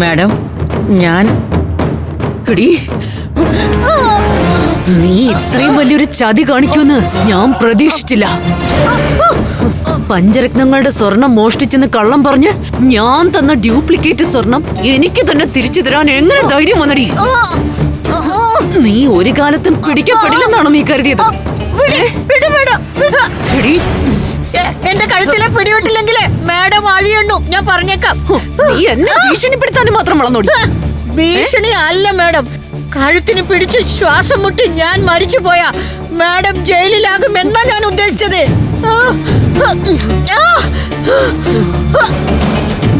Madam ഞാൻ എടി. നീ ഇത്രയും വലിയൊരു ചതി കാണിക്കുമെന്ന് ഞാൻ പ്രതീക്ഷിച്ചില്ല. പഞ്ചരത്നങ്ങളുടെ സ്വർണം മോഷ്ടിച്ചെന്ന് കള്ളം പറഞ്ഞ് ഞാൻ തന്ന ഡ്യൂപ്ലിക്കേറ്റ് സ്വർണം എനിക്ക് തന്നെ തിരിച്ചു തരാൻ എങ്ങനെ ധൈര്യം വന്നടി? നീ ഒരു കാലത്തും പിടിക്കപ്പെടില്ലെന്നാണോ നീ കരുതിയത്? എന്റെ കഴുത്തിലെ പിടിവിട്ടില്ലെങ്കിലേ മാഡം അഴിയണ്ണു. ഞാൻ പറഞ്ഞേക്കാം. എന്നെ ഭീഷണിപ്പെടുത്താനും മാത്രം വളർന്നോടി ഭീഷണി അല്ല മാഡം. കഴുത്തിന് പിടിച്ച് ശ്വാസം മുട്ടി ഞാൻ മരിച്ചു പോയാ മാഡം ജയിലിലാകും എന്നാ ഞാൻ ഉദ്ദേശിച്ചത്.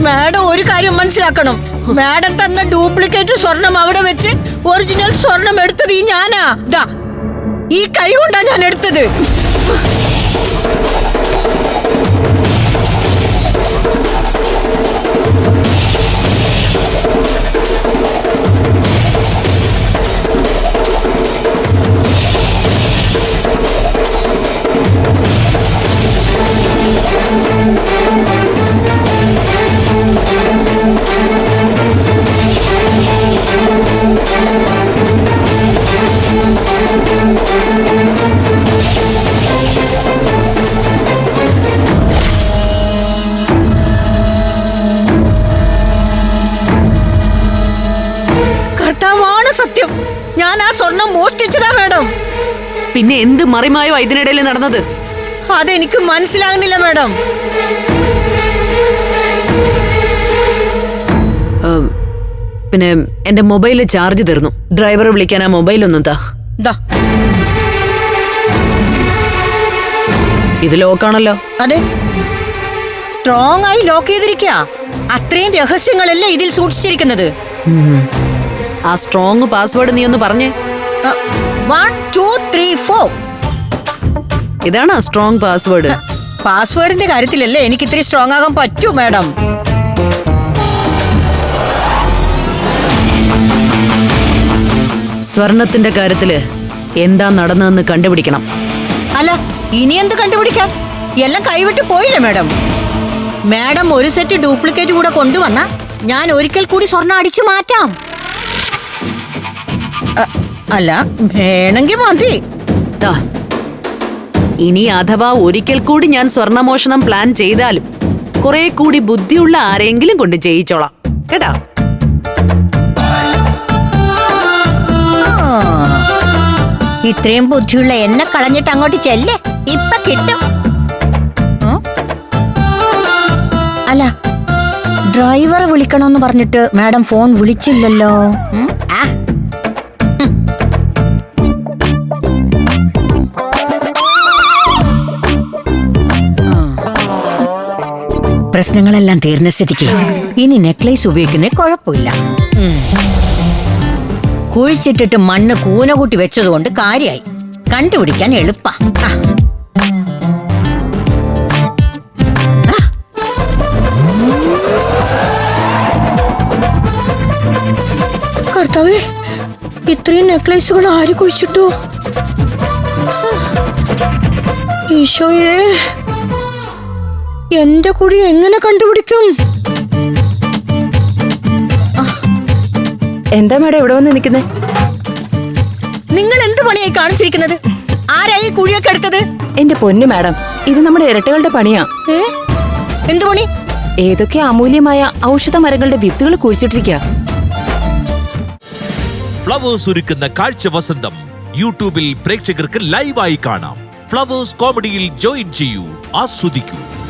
മാഡം ഒരു കാര്യം മനസ്സിലാക്കണം. മാഡം തന്ന ഡ്യൂപ്ലിക്കേറ്റ് സ്വർണം അവിടെ വെച്ച് ഒറിജിനൽ സ്വർണം എടുത്തത് ഈ ഞാനാ. ദാ ഈ കൈ കൊണ്ടാ ഞാൻ എടുത്തത്. പിന്നെ എന്ത് മറിമായോ ഇതിനിടയിൽ നടന്നത്? അതെനിക്ക് മനസ്സിലാകുന്നില്ല മാഡം. പിന്നെ എന്റെ മൊബൈലിൽ ചാർജ് തീർന്നു. ഡ്രൈവറെ വിളിക്കാൻ ആ മൊബൈൽ ഒന്നും താ. ദാ. ഇത് ലോക്കാണല്ലോ. അതെ. സ്ട്രോങ് ആയി ലോക്ക് ചെയ്തിരിക്കുക അത്രയും രഹസ്യങ്ങളല്ലേ ഇതിൽ സൂക്ഷിച്ചിരിക്കുന്നത്. ആ സ്ട്രോങ് പാസ്വേഡ് നീ ഒന്ന് പറഞ്ഞേ. വൺ ടു ഇതാണ് സ്ട്രോങ് പാസ്വേഡ് പാസ്വേഡിന്റെ കാര്യത്തിലല്ലേ എനിക്ക് ഇത്തിരി സ്ട്രോങ് ആകാൻ പറ്റൂ മാഡം സ്വർണത്തിന്റെ കാര്യത്തിൽ എന്താ നടന്നതെന്ന് കണ്ടുപിടിക്കണം. അല്ല ഇനി എന്ത് കണ്ടുപിടിക്കാം? എല്ലാം കൈവിട്ട് പോയില്ലേ മാഡം മാഡം ഒരു സെറ്റ് ഡ്യൂപ്ലിക്കേറ്റ് കൂടെ കൊണ്ടുവന്ന ഞാൻ ഒരിക്കൽ കൂടി സ്വർണം അടിച്ചു മാറ്റാം. അല്ല വേണമെങ്കിൽ മതി. ദാ, ഇനി അഥവാ ഒരിക്കൽ കൂടി ഞാൻ സ്വർണമോഷണം പ്ലാൻ ചെയ്താലും കുറെ കൂടി ബുദ്ധിയുള്ള ആരെങ്കിലും കൊണ്ട് ചെയ്യിച്ചോളാം കേട്ടോ? ഇത്രയും ബുദ്ധിയുള്ള എന്നെ കളഞ്ഞിട്ട് അങ്ങോട്ട് ചെല്ലേ? ഇപ്പൊ കിട്ടും? അല്ല ഡ്രൈവറെ വിളിക്കണമെന്ന് പറഞ്ഞിട്ട് മാഡം ഫോൺ വിളിച്ചില്ലല്ലോ? ഉം? പ്രശ്നങ്ങളെല്ലാം തീർന്ന സ്ഥിതിക്ക് ഇനി നെക്ലേസ് ഉപയോഗിക്കുന്ന കുഴപ്പമില്ല. കുഴിച്ചിട്ടിട്ട് മണ്ണ് കൂന കൂട്ടി വെച്ചതുകൊണ്ട് കാര്യായി. കണ്ടുപിടിക്കാൻ എളുപ്പ. ഇത്രയും നെക്ലേസുകൾ ആര് കുഴിച്ചിട്ടു? ഈശോയെ. എന്റെ കുഴി എങ്ങനെ കണ്ടുപിടിക്കും? എന്താ മേഡം ഇവിടെ വന്ന് നിൽക്കുന്നേ? നിങ്ങൾ എന്ത് പണിയായി കാണിച്ചിരിക്കുന്നത്? ആരായി ഈ കുഴിയൊക്കെ എടുത്തത്? എന്റെ പൊന്നു മാഡം ഇത് നമ്മുടെ ഇരട്ടകളുടെ പണിയാ. എന്തു എന്ത് പണി? ഏതൊക്കെ അമൂല്യമായ ഔഷധ മരങ്ങളുടെ വിത്തുകൾ കുഴിച്ചിട്ടിരിക്കുക ഫ്ലവേഴ്സ് ഒരുക്കുന്ന കാഴ്ച വസന്തം. യൂട്യൂബിൽ പ്രേക്ഷകർക്ക് ലൈവായി കാണാം. ഫ്ലവേഴ്സ് കോമഡിയിൽ ജോയിൻ ചെയ്യൂ ആസ്വദിക്കൂ.